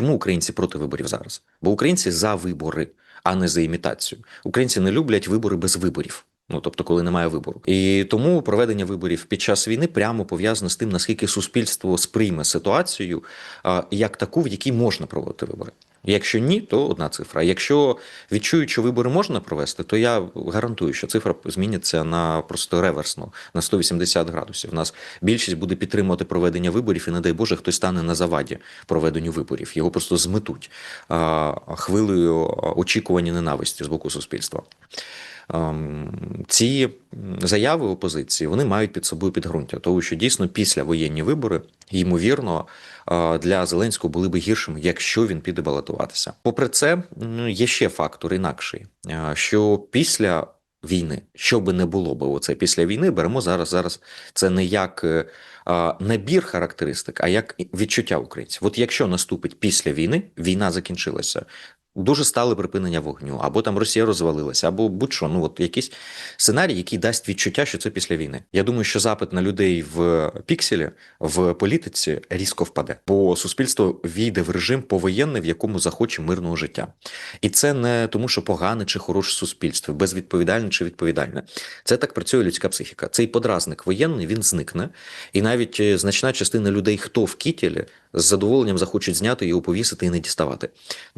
Чому українці проти виборів зараз? Бо українці за вибори, а не за імітацію. Українці не люблять вибори без виборів. Ну тобто, коли немає вибору, і тому проведення виборів під час війни прямо пов'язано з тим, наскільки суспільство сприйме ситуацію як таку, в якій можна проводити вибори. Якщо ні, то одна цифра. Якщо відчують, що вибори можна провести, то я гарантую, що цифра зміниться на просто реверсно на 180 градусів. У нас більшість буде підтримувати проведення виборів, і не дай Боже, хтось стане на заваді проведенню виборів. Його просто зметуть хвилею очікування ненависті з боку суспільства. Ем, Ці заяви опозиції вони мають під собою підґрунтя, тому що дійсно після воєнні вибори, ймовірно, е, для Зеленського були би гіршими, якщо він піде балотуватися. Попри це, є ще фактор інакший, е, що після війни, що би не було би оце після війни, беремо зараз. Зараз це не як е, набір характеристик, а як відчуття українців. От якщо наступить після війни, війна закінчилася. Дуже стали припинення вогню, або там Росія розвалилася, або будь-що. Ну от якийсь сценарій, який дасть відчуття, що це після війни. Я думаю, що запит на людей в пікселі в політиці різко впаде, бо суспільство війде в режим повоєнний, в якому захоче мирного життя, і це не тому, що погане чи хороше суспільство, безвідповідальне чи відповідальне. Це так працює людська психіка. Цей подразник воєнний він зникне, і навіть е, значна частина людей, хто в кітілі, з задоволенням захочуть зняти його повісити і не діставати.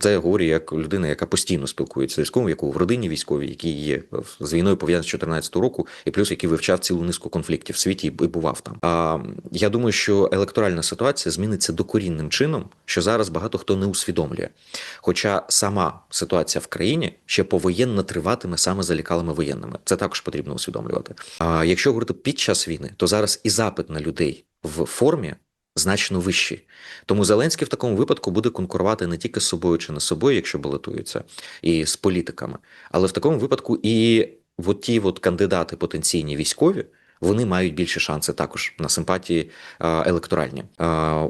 Це я говорю як людина, яка постійно спілкується з військовим, яку в родині військовій, який є з війною пов'язаний з 14 року, і плюс який вивчав цілу низку конфліктів в світі і бував там. А я думаю, що електоральна ситуація зміниться докорінним чином, що зараз багато хто не усвідомлює. Хоча сама ситуація в країні ще повоєнна триватиме саме за лікалими воєнними. Це також потрібно усвідомлювати. А якщо говорити під час війни, то зараз і запит на людей в формі значно вищі. Тому Зеленський в такому випадку буде конкурувати не тільки з собою чи не з собою, якщо балотується, і з політиками, але в такому випадку і от ті от кандидати потенційні військові. Вони мають більші шанси також на симпатії електоральні.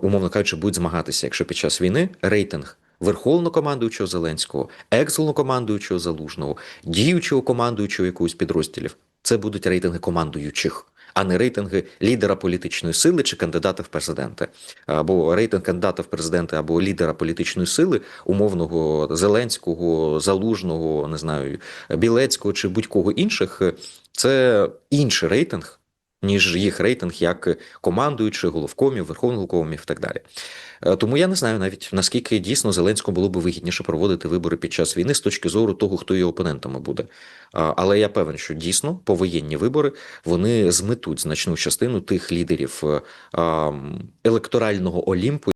Умовно кажучи, будуть змагатися, якщо під час війни рейтинг верховнокомандуючого Зеленського, екс-головнокомандуючого Залужного, діючого командуючого якогось підрозділів. Це будуть рейтинги командуючих а не рейтинги лідера політичної сили чи кандидата в президенти, або рейтинг кандидата в президенти, або лідера політичної сили, умовного Зеленського, Залужного, не знаю, Білецького чи будь-кого інших. Це інший рейтинг. Ніж їх рейтинг як командуючих, головкомів, верховних головкомів і так далі. Тому я не знаю навіть наскільки дійсно Зеленському було б вигідніше проводити вибори під час війни з точки зору того, хто його опонентами буде. Але я певен, що дійсно повоєнні вибори вони зметуть значну частину тих лідерів електорального олімпу.